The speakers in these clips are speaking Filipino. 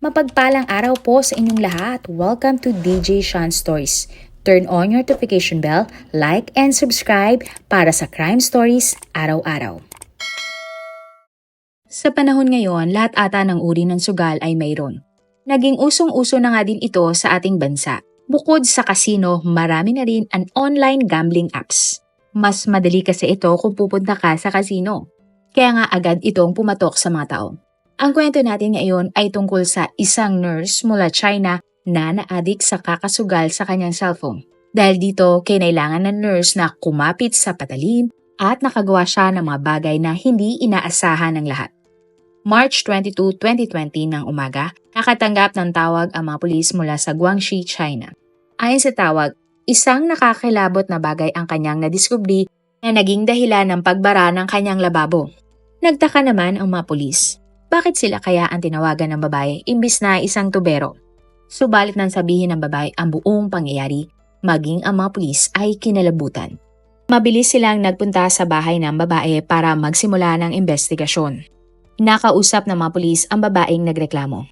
Mapagpalang araw po sa inyong lahat. Welcome to DJ Sean Stories. Turn on your notification bell, like and subscribe para sa crime stories araw-araw. Sa panahon ngayon, lahat ata ng uri ng sugal ay mayroon. Naging usong-uso na nga din ito sa ating bansa. Bukod sa kasino, marami na rin ang online gambling apps. Mas madali kasi ito kung pupunta ka sa kasino. Kaya nga agad itong pumatok sa mga tao. Ang kwento natin ngayon ay tungkol sa isang nurse mula China na naadik sa kakasugal sa kanyang cellphone. Dahil dito, kinailangan ng nurse na kumapit sa patalim at nakagawa siya ng mga bagay na hindi inaasahan ng lahat. March 22, 2020 ng umaga, nakatanggap ng tawag ang mga pulis mula sa Guangxi, China. Ayon sa tawag, isang nakakilabot na bagay ang kanyang nadiskubri na naging dahilan ng pagbara ng kanyang lababo. Nagtaka naman ang mga pulis. Bakit sila kaya ang tinawagan ng babae imbis na isang tubero? Subalit nang sabihin ng babae ang buong pangyayari, maging ang mga pulis ay kinalabutan. Mabilis silang nagpunta sa bahay ng babae para magsimula ng investigasyon. Nakausap ng mga pulis ang babaeng nagreklamo.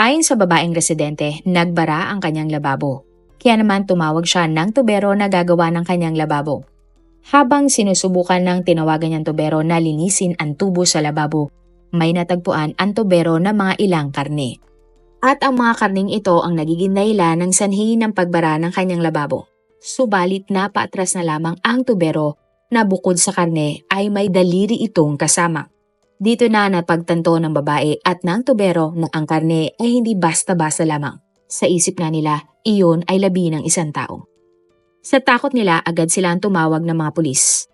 Ayon sa babaeng residente, nagbara ang kanyang lababo. Kaya naman tumawag siya ng tubero na gagawa ng kanyang lababo. Habang sinusubukan ng tinawagan niyang tubero na linisin ang tubo sa lababo, may natagpuan ang tubero na mga ilang karne. At ang mga karning ito ang nagiging dahilan ng sanhi ng pagbara ng kanyang lababo. Subalit napaatras na lamang ang tubero na bukod sa karne ay may daliri itong kasama. Dito na napagtanto ng babae at ng tubero na ang karne ay hindi basta-basta lamang. Sa isip nga nila, iyon ay labi ng isang tao. Sa takot nila, agad silang tumawag ng mga pulis.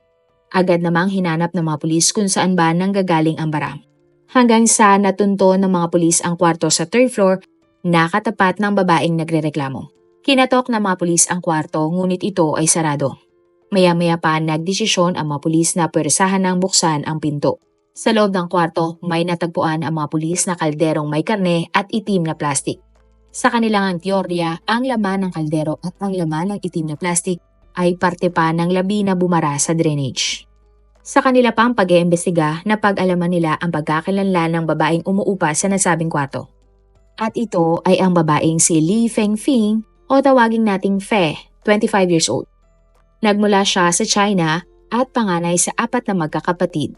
Agad namang hinanap ng mga pulis kung saan ba nanggagaling ang bara. Hanggang sa natunto ng mga pulis ang kwarto sa third floor, nakatapat ng babaeng nagrereklamo. Kinatok ng mga pulis ang kwarto ngunit ito ay sarado. Maya-maya pa nagdesisyon ang mga pulis na pwersahan ng buksan ang pinto. Sa loob ng kwarto, may natagpuan ang mga pulis na kalderong may karne at itim na plastik. Sa kanilang teorya, ang laman ng kaldero at ang laman ng itim na plastik ay parte pa ng labi na bumara sa drainage. Sa kanila pang pag-iimbestiga, napag-alaman nila ang pagkakalanlan ng babaeng umuupa sa nasabing kwarto. At ito ay ang babaeng si Li Fengfing o tawaging nating Fe, 25 years old. Nagmula siya sa China at panganay sa apat na magkakapatid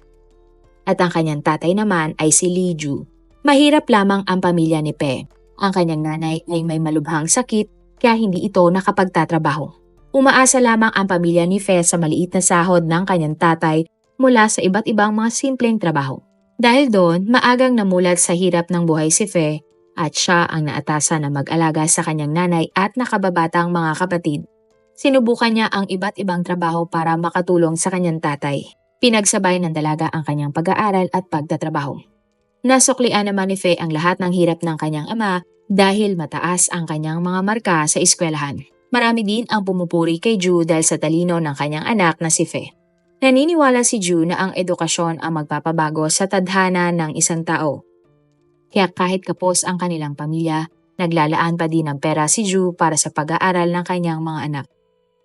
at ang kanyang tatay naman ay si Li Ju. Mahirap lamang ang pamilya ni Pe. Ang kanyang nanay ay may malubhang sakit kaya hindi ito nakapagtatrabaho. Umaasa lamang ang pamilya ni Fe sa maliit na sahod ng kanyang tatay mula sa iba't ibang mga simpleng trabaho. Dahil doon, maagang namulat sa hirap ng buhay si Fe at siya ang naatasa na mag-alaga sa kanyang nanay at nakababatang mga kapatid. Sinubukan niya ang iba't ibang trabaho para makatulong sa kanyang tatay. Pinagsabay ng dalaga ang kanyang pag-aaral at pagtatrabaho. Nasuklian naman ni Faye ang lahat ng hirap ng kanyang ama dahil mataas ang kanyang mga marka sa eskwelahan. Marami din ang pumupuri kay Ju dahil sa talino ng kanyang anak na si Faye. Naniniwala si Ju na ang edukasyon ang magpapabago sa tadhana ng isang tao. Kaya kahit kapos ang kanilang pamilya, naglalaan pa din ng pera si Ju para sa pag-aaral ng kanyang mga anak.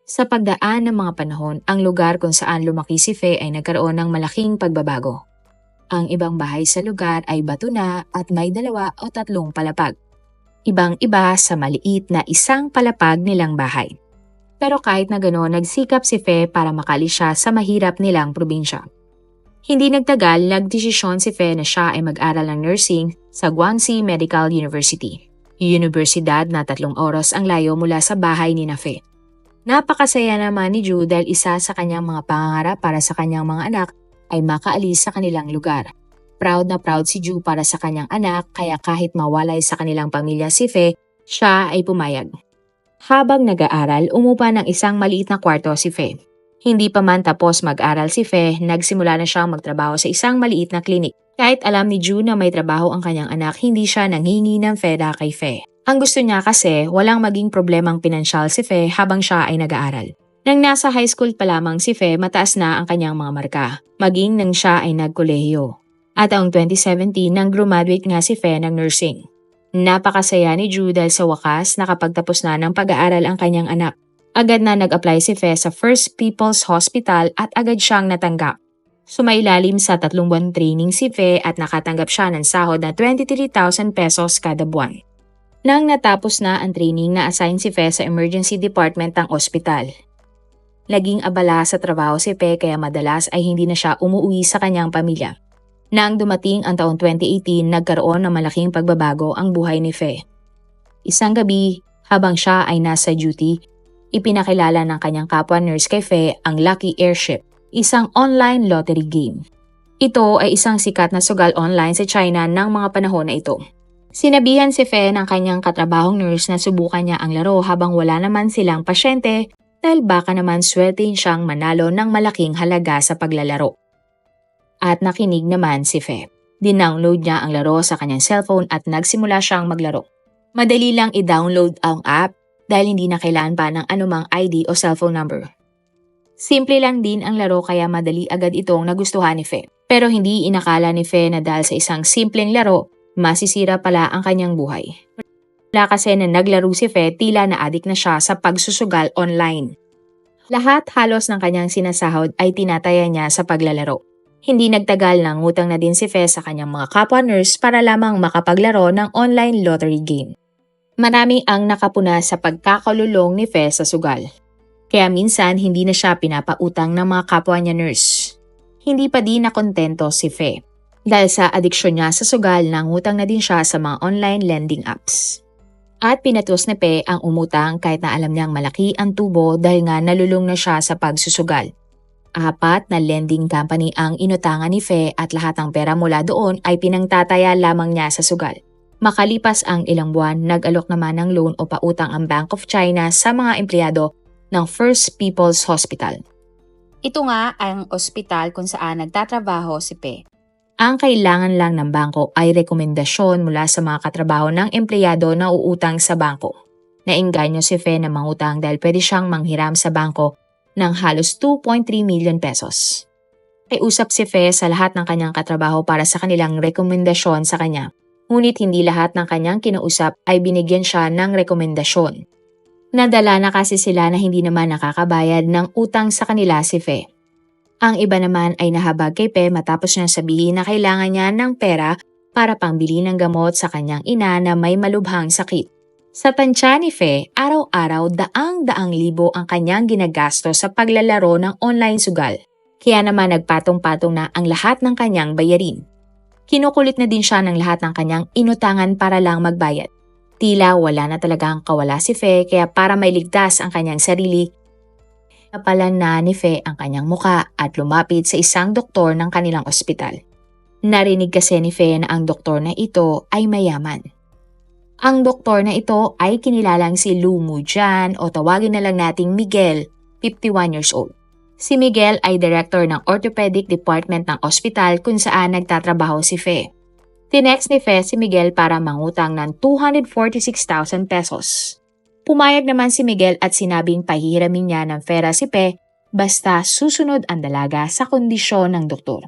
Sa pagdaan ng mga panahon, ang lugar kung saan lumaki si Fe ay nagkaroon ng malaking pagbabago. Ang ibang bahay sa lugar ay bato na at may dalawa o tatlong palapag. Ibang-iba sa maliit na isang palapag nilang bahay. Pero kahit na gano'n, nagsikap si Fe para makalis siya sa mahirap nilang probinsya. Hindi nagtagal, nagdesisyon si Fe na siya ay mag-aral ng nursing sa Guangxi Medical University. Universidad na tatlong oras ang layo mula sa bahay ni na Fe. Napakasaya naman ni Ju dahil isa sa kanyang mga pangangarap para sa kanyang mga anak ay makaalis sa kanilang lugar. Proud na proud si Ju para sa kanyang anak kaya kahit mawalay sa kanilang pamilya si Fe, siya ay pumayag. Habang nag-aaral, umupa ng isang maliit na kwarto si Fe. Hindi pa man tapos mag-aral si Fe, nagsimula na siyang magtrabaho sa isang maliit na klinik. Kahit alam ni Ju na may trabaho ang kanyang anak, hindi siya nanghingi ng pera kay Fe. Ang gusto niya kasi walang maging problemang pinansyal si Fe habang siya ay nag-aaral. Nang nasa high school pa lamang si Fe, mataas na ang kanyang mga marka, maging nang siya ay nagkolehiyo. At taong 2017 nang graduate nga si Fe ng nursing. Napakasaya ni Ju dahil sa wakas nakapagtapos na ng pag-aaral ang kanyang anak. Agad na nag-apply si Fe sa First People's Hospital at agad siyang natanggap. Sumailalim sa tatlong buwan training si Fe at nakatanggap siya ng sahod na 23,000 pesos kada buwan. Nang natapos na ang training na assign si Fe sa emergency department ng ospital. Laging abala sa trabaho si Fe kaya madalas ay hindi na siya umuwi sa kanyang pamilya. Nang dumating ang taong 2018, nagkaroon ng malaking pagbabago ang buhay ni Fe. Isang gabi, habang siya ay nasa duty, ipinakilala ng kanyang kapwa nurse kay Fe ang Lucky Airship isang online lottery game. Ito ay isang sikat na sugal online sa China ng mga panahon na ito. Sinabihan si Fe ng kanyang katrabahong nurse na subukan niya ang laro habang wala naman silang pasyente dahil baka naman swertein siyang manalo ng malaking halaga sa paglalaro. At nakinig naman si Fe. Dinownload niya ang laro sa kanyang cellphone at nagsimula siyang maglaro. Madali lang i-download ang app dahil hindi na kailangan pa ng anumang ID o cellphone number. Simple lang din ang laro kaya madali agad itong nagustuhan ni Fe. Pero hindi inakala ni Fe na dahil sa isang simpleng laro, masisira pala ang kanyang buhay. Wala kasi na naglaro si Fe tila na adik na siya sa pagsusugal online. Lahat halos ng kanyang sinasahod ay tinataya niya sa paglalaro. Hindi nagtagal nang utang na din si Fe sa kanyang mga kapwa nurse para lamang makapaglaro ng online lottery game. Marami ang nakapuna sa pagkakalulong ni Fe sa sugal. Kaya minsan hindi na siya pinapautang ng mga kapwa niya nurse. Hindi pa din nakontento si Fe. Dahil sa adiksyon niya sa sugal, nangutang na din siya sa mga online lending apps. At pinatos ni Pe ang umutang kahit na alam niyang malaki ang tubo dahil nga nalulung na siya sa pagsusugal. Apat na lending company ang inutangan ni Fe at lahat ng pera mula doon ay pinangtataya lamang niya sa sugal. Makalipas ang ilang buwan, nag-alok naman ng loan o pautang ang Bank of China sa mga empleyado ng First People's Hospital. Ito nga ang ospital kung saan nagtatrabaho si Pe. Ang kailangan lang ng bangko ay rekomendasyon mula sa mga katrabaho ng empleyado na uutang sa bangko. Nainganyo si Fe na mangutang dahil pwede siyang manghiram sa bangko ng halos 2.3 million pesos. Kaiusap si Fe sa lahat ng kanyang katrabaho para sa kanilang rekomendasyon sa kanya. Ngunit hindi lahat ng kanyang kinausap ay binigyan siya ng rekomendasyon. Nadala na kasi sila na hindi naman nakakabayad ng utang sa kanila si Fe. Ang iba naman ay nahabag kay Pe matapos niya sabihin na kailangan niya ng pera para pangbili ng gamot sa kanyang ina na may malubhang sakit. Sa tansya ni Fe, araw-araw daang-daang libo ang kanyang ginagasto sa paglalaro ng online sugal. Kaya naman nagpatong-patong na ang lahat ng kanyang bayarin. Kinukulit na din siya ng lahat ng kanyang inutangan para lang magbayad. Tila wala na talagang kawala si Fe kaya para mailigtas ang kanyang sarili, napalan na ni Fe ang kanyang muka at lumapit sa isang doktor ng kanilang ospital. Narinig kasi ni Fe na ang doktor na ito ay mayaman. Ang doktor na ito ay kinilalang si Lu Mujan o tawagin na lang nating Miguel, 51 years old. Si Miguel ay director ng orthopedic department ng ospital kung saan nagtatrabaho si Fe. Tinext ni Fe si Miguel para mangutang ng 246,000 pesos. Pumayag naman si Miguel at sinabing pahihiramin niya ng pera si Pe basta susunod ang dalaga sa kondisyon ng doktor.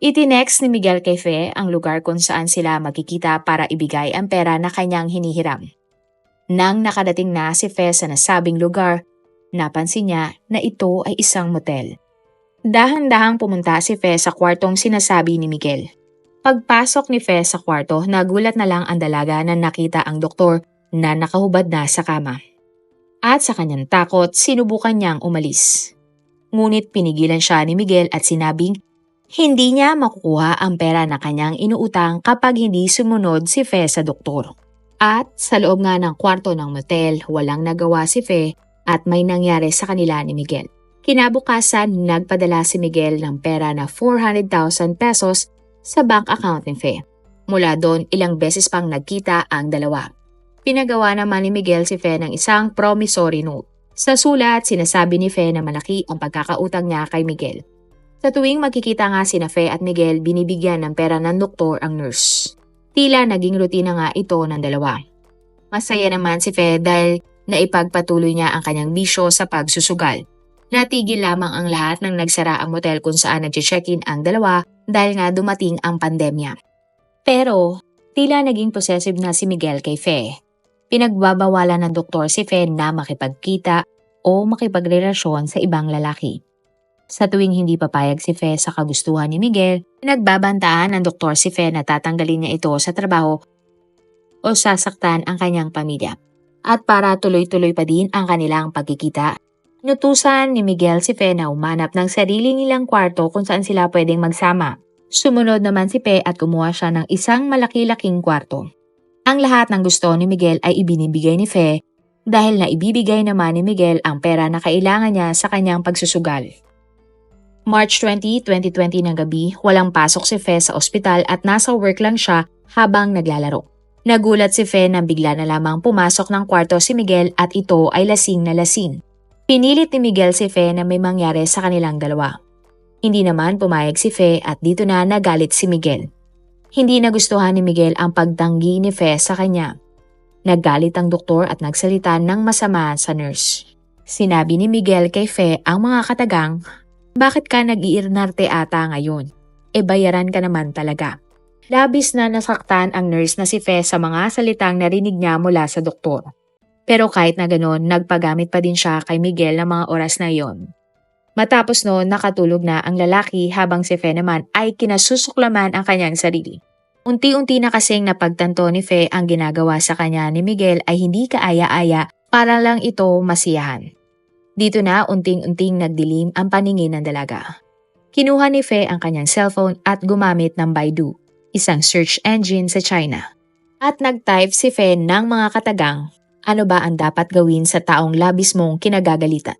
Itinext ni Miguel kay Fe ang lugar kung saan sila magkikita para ibigay ang pera na kanyang hinihiram. Nang nakadating na si Fe sa nasabing lugar, napansin niya na ito ay isang motel. Dahan-dahang pumunta si Fe sa kwartong sinasabi ni Miguel. Pagpasok ni Fe sa kwarto, nagulat na lang ang dalaga na nakita ang doktor na nakahubad na sa kama. At sa kanyang takot, sinubukan niyang umalis. Ngunit pinigilan siya ni Miguel at sinabing hindi niya makukuha ang pera na kanyang inuutang kapag hindi sumunod si Fe sa doktor. At sa loob nga ng kwarto ng motel, walang nagawa si Fe at may nangyari sa kanila ni Miguel. Kinabukasan, nagpadala si Miguel ng pera na 400,000 pesos sa bank account ni Fe. Mula doon, ilang beses pang nagkita ang dalawa. Pinagawa naman ni Miguel si Fe ng isang promissory note. Sa sulat, sinasabi ni Fe na malaki ang pagkakautang niya kay Miguel. Sa tuwing magkikita nga sina Fe at Miguel, binibigyan ng pera ng doktor ang nurse. Tila naging rutina nga ito ng dalawa. Masaya naman si Fe dahil naipagpatuloy niya ang kanyang bisyo sa pagsusugal. Natigil lamang ang lahat ng nagsara ang motel kung saan nag-check-in ang dalawa dahil nga dumating ang pandemya. Pero, tila naging possessive na si Miguel kay Fe. Pinagbabawalan ng doktor si Fe na makipagkita o makipagrelasyon sa ibang lalaki. Sa tuwing hindi papayag si Fe sa kagustuhan ni Miguel, nagbabantaan ng doktor si Fe na tatanggalin niya ito sa trabaho o sasaktan ang kanyang pamilya. At para tuloy-tuloy pa din ang kanilang pagkikita, nutusan ni Miguel si Fe na umanap ng sarili nilang kwarto kung saan sila pwedeng magsama. Sumunod naman si Fe at kumuha siya ng isang malaki-laking kwarto. Ang lahat ng gusto ni Miguel ay ibinibigay ni Fe dahil na ibibigay naman ni Miguel ang pera na kailangan niya sa kanyang pagsusugal. March 20, 2020 ng gabi, walang pasok si Fe sa ospital at nasa work lang siya habang naglalaro. Nagulat si Fe nang bigla na lamang pumasok ng kwarto si Miguel at ito ay lasing na lasing. Pinilit ni Miguel si Fe na may mangyari sa kanilang dalawa. Hindi naman pumayag si Fe at dito na nagalit si Miguel. Hindi nagustuhan ni Miguel ang pagtanggi ni Fe sa kanya. Naggalit ang doktor at nagsalita ng masama sa nurse. Sinabi ni Miguel kay Fe ang mga katagang bakit ka nag-iirnarte ata ngayon? E bayaran ka naman talaga. Labis na nasaktan ang nurse na si Fe sa mga salitang narinig niya mula sa doktor. Pero kahit na ganoon, nagpagamit pa din siya kay Miguel ng mga oras na iyon. Matapos noon, nakatulog na ang lalaki habang si Fe naman ay kinasusuklaman ang kanyang sarili. Unti-unti na kasing napagtanto ni Fe ang ginagawa sa kanya ni Miguel ay hindi kaaya-aya para lang ito masiyahan. Dito na unting-unting nagdilim ang paningin ng dalaga. Kinuha ni Fe ang kanyang cellphone at gumamit ng Baidu, isang search engine sa China. At nag-type si Fe ng mga katagang, ano ba ang dapat gawin sa taong labis mong kinagagalitan.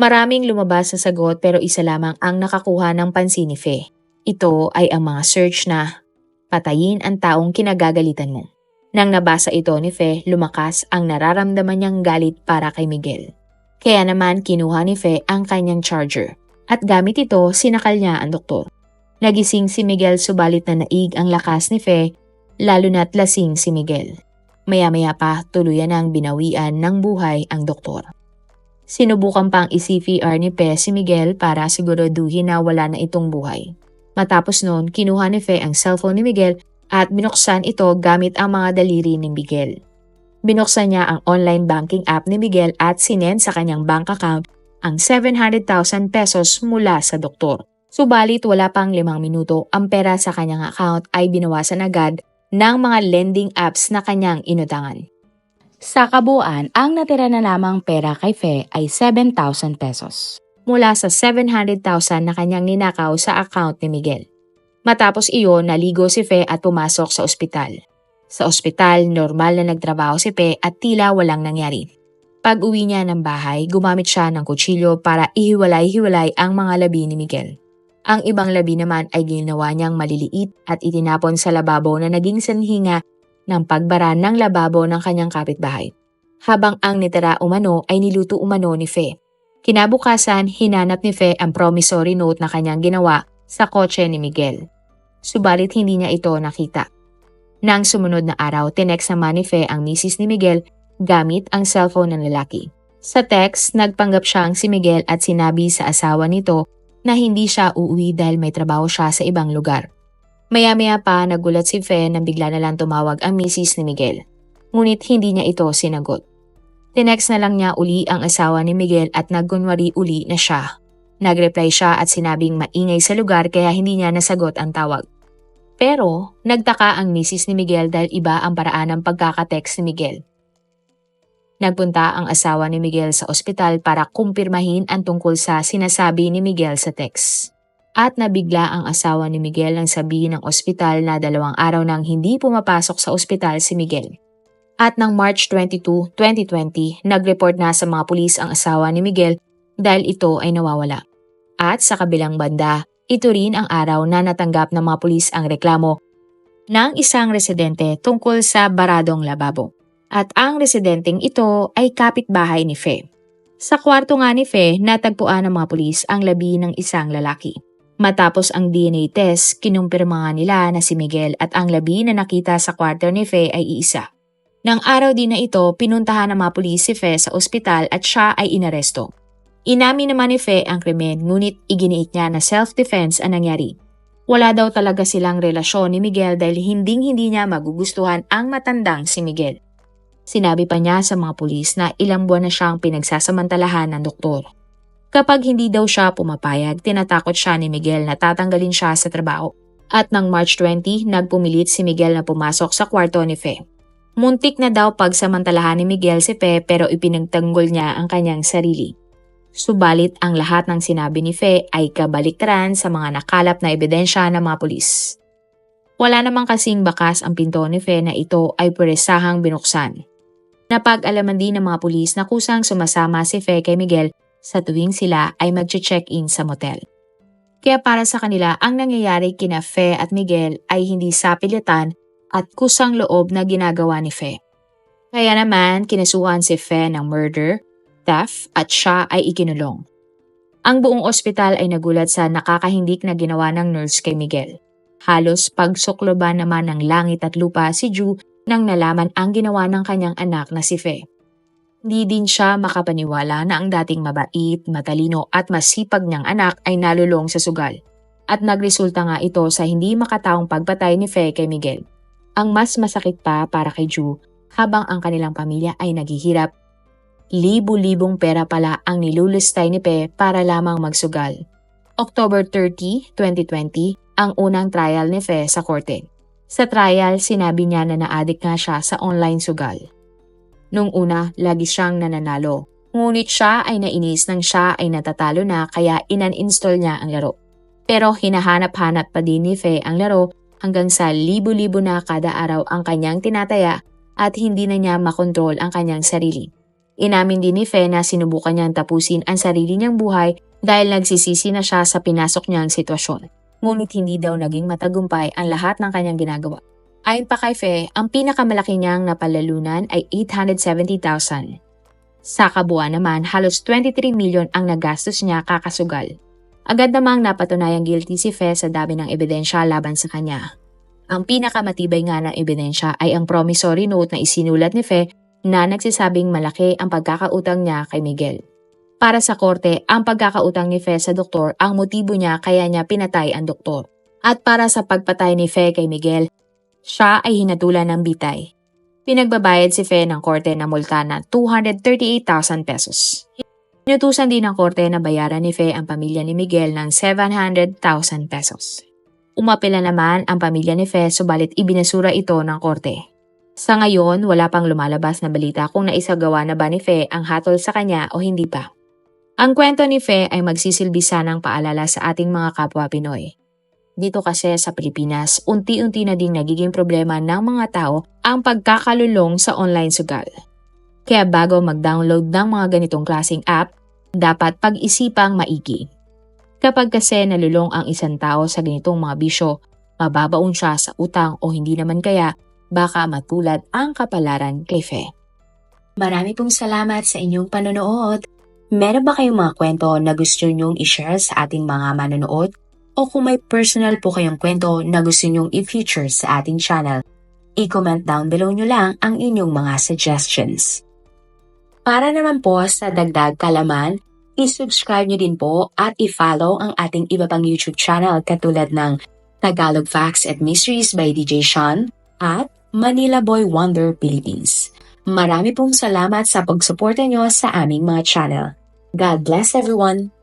Maraming lumabas sa sagot pero isa lamang ang nakakuha ng pansin ni Fe. Ito ay ang mga search na patayin ang taong kinagagalitan mo. Nang nabasa ito ni Fe, lumakas ang nararamdaman niyang galit para kay Miguel. Kaya naman kinuha ni Fe ang kanyang charger at gamit ito sinakal niya ang doktor. Nagising si Miguel subalit na naig ang lakas ni Fe lalo na't lasing si Miguel. Maya-maya pa tuluyan ang binawian ng buhay ang doktor. Sinubukan pang i-CPR ni Fe si Miguel para siguraduhin na wala na itong buhay. Matapos noon, kinuha ni Fe ang cellphone ni Miguel at binuksan ito gamit ang mga daliri ni Miguel. Binuksan niya ang online banking app ni Miguel at sinend sa kanyang bank account ang 700,000 pesos mula sa doktor. Subalit wala pang limang minuto, ang pera sa kanyang account ay binawasan agad ng mga lending apps na kanyang inutangan. Sa kabuuan, ang natira na lamang pera kay Fe ay 7,000 pesos mula sa 700,000 na kanyang ninakaw sa account ni Miguel. Matapos iyon, naligo si Fe at pumasok sa ospital. Sa ospital, normal na nagtrabaho si Pe at tila walang nangyari. Pag uwi niya ng bahay, gumamit siya ng kutsilyo para ihiwalay-hiwalay ang mga labi ni Miguel. Ang ibang labi naman ay ginawa niyang maliliit at itinapon sa lababo na naging sanhinga ng pagbara ng lababo ng kanyang kapitbahay. Habang ang nitira umano ay niluto umano ni Fe. Kinabukasan, hinanap ni Fe ang promissory note na kanyang ginawa sa kotse ni Miguel. Subalit hindi niya ito nakita. Nang sumunod na araw, tinext naman ni Fe ang misis ni Miguel gamit ang cellphone ng lalaki. Sa text, nagpanggap siyang si Miguel at sinabi sa asawa nito na hindi siya uuwi dahil may trabaho siya sa ibang lugar. Maya-maya pa nagulat si Fe nang bigla na lang tumawag ang misis ni Miguel. Ngunit hindi niya ito sinagot. Tinext na lang niya uli ang asawa ni Miguel at nagkunwari uli na siya. Nagreply siya at sinabing maingay sa lugar kaya hindi niya nasagot ang tawag. Pero nagtaka ang misis ni Miguel dahil iba ang paraan ng pagkakatext ni Miguel. Nagpunta ang asawa ni Miguel sa ospital para kumpirmahin ang tungkol sa sinasabi ni Miguel sa text. At nabigla ang asawa ni Miguel nang sabihin ng ospital na dalawang araw nang hindi pumapasok sa ospital si Miguel. At ng March 22, 2020, nag-report na sa mga pulis ang asawa ni Miguel dahil ito ay nawawala. At sa kabilang banda, ito rin ang araw na natanggap ng mga pulis ang reklamo ng isang residente tungkol sa baradong lababo. At ang residenteng ito ay kapitbahay ni Fe. Sa kwarto nga ni Fe, natagpuan ng mga pulis ang labi ng isang lalaki. Matapos ang DNA test, kinumpirma nila na si Miguel at ang labi na nakita sa kwarto ni Fe ay iisa. Nang araw din na ito, pinuntahan ng mga pulis si Fe sa ospital at siya ay inaresto. Inamin naman ni Fe ang krimen ngunit iginiit niya na self-defense ang nangyari. Wala daw talaga silang relasyon ni Miguel dahil hinding-hindi niya magugustuhan ang matandang si Miguel. Sinabi pa niya sa mga pulis na ilang buwan na siyang pinagsasamantalahan ng doktor. Kapag hindi daw siya pumapayag, tinatakot siya ni Miguel na tatanggalin siya sa trabaho. At ng March 20, nagpumilit si Miguel na pumasok sa kwarto ni Fe. Muntik na daw pagsamantalahan ni Miguel si Fe pero ipinagtanggol niya ang kanyang sarili. Subalit ang lahat ng sinabi ni Fe ay kabaliktaran sa mga nakalap na ebidensya ng mga pulis. Wala namang kasing bakas ang pinto ni Fe na ito ay puresahang binuksan. Napag-alaman din ng mga pulis na kusang sumasama si Fe kay Miguel sa tuwing sila ay mag-check-in sa motel. Kaya para sa kanila, ang nangyayari kina Fe at Miguel ay hindi sapilitan at kusang loob na ginagawa ni Fe. Kaya naman, kinasuhan si Fe ng murder, theft at siya ay ikinulong. Ang buong ospital ay nagulat sa nakakahindik na ginawa ng nurse kay Miguel. Halos pagsukloban naman ng langit at lupa si Ju nang nalaman ang ginawa ng kanyang anak na si Fe. Di din siya makapaniwala na ang dating mabait, matalino at masipag niyang anak ay nalulong sa sugal. At nagresulta nga ito sa hindi makataong pagpatay ni Fe kay Miguel. Ang mas masakit pa para kay Ju, habang ang kanilang pamilya ay naghihirap, libu-libong pera pala ang nilulustay ni Fe para lamang magsugal. October 30, 2020, ang unang trial ni Fe sa korte. Sa trial, sinabi niya na na-addict nga siya sa online sugal. Nung una, lagi siyang nananalo. Ngunit siya ay nainis nang siya ay natatalo na kaya inan-install niya ang laro. Pero hinahanap-hanap pa din ni Faye ang laro hanggang sa libo-libo na kada araw ang kanyang tinataya at hindi na niya makontrol ang kanyang sarili. Inamin din ni Faye na sinubukan niyang tapusin ang sarili niyang buhay dahil nagsisisi na siya sa pinasok niyang sitwasyon. Ngunit hindi daw naging matagumpay ang lahat ng kanyang ginagawa. Ayon pa kay Fe, ang pinakamalaki niyang napalalunan ay 870,000. Sa kabuuan naman, halos 23 milyon ang nagastos niya kakasugal. Agad namang napatunayang guilty si Fe sa dami ng ebidensya laban sa kanya. Ang pinakamatibay nga ng ebidensya ay ang promissory note na isinulat ni Fe na nagsisabing malaki ang pagkakautang niya kay Miguel. Para sa korte, ang pagkakautang ni Fe sa doktor ang motibo niya kaya niya pinatay ang doktor. At para sa pagpatay ni Fe kay Miguel, siya ay hinatulan ng bitay. Pinagbabayad si Fe ng korte na multa na 238,000 pesos. Inutusan din ng korte na bayaran ni Fe ang pamilya ni Miguel ng 700,000 pesos. Umapila naman ang pamilya ni Fe subalit ibinasura ito ng korte. Sa ngayon, wala pang lumalabas na balita kung naisagawa na ba ni Fe ang hatol sa kanya o hindi pa. Ang kwento ni Fe ay magsisilbi sanang paalala sa ating mga kapwa Pinoy. Dito kasi sa Pilipinas, unti-unti na ding nagiging problema ng mga tao ang pagkakalulong sa online sugal. Kaya bago mag-download ng mga ganitong klaseng app, dapat pag-isipang maigi. Kapag kasi nalulong ang isang tao sa ganitong mga bisyo, mababaon siya sa utang o hindi naman kaya, baka matulad ang kapalaran kay Fe. Marami pong salamat sa inyong panonood. Meron ba kayong mga kwento na gusto nyong i-share sa ating mga manonood? o kung may personal po kayong kwento na gusto nyong i-feature sa ating channel, i-comment down below nyo lang ang inyong mga suggestions. Para naman po sa dagdag kalaman, i-subscribe nyo din po at i-follow ang ating iba pang YouTube channel katulad ng Tagalog Facts and Mysteries by DJ Sean at Manila Boy Wonder Philippines. Marami pong salamat sa pagsuporta nyo sa aming mga channel. God bless everyone!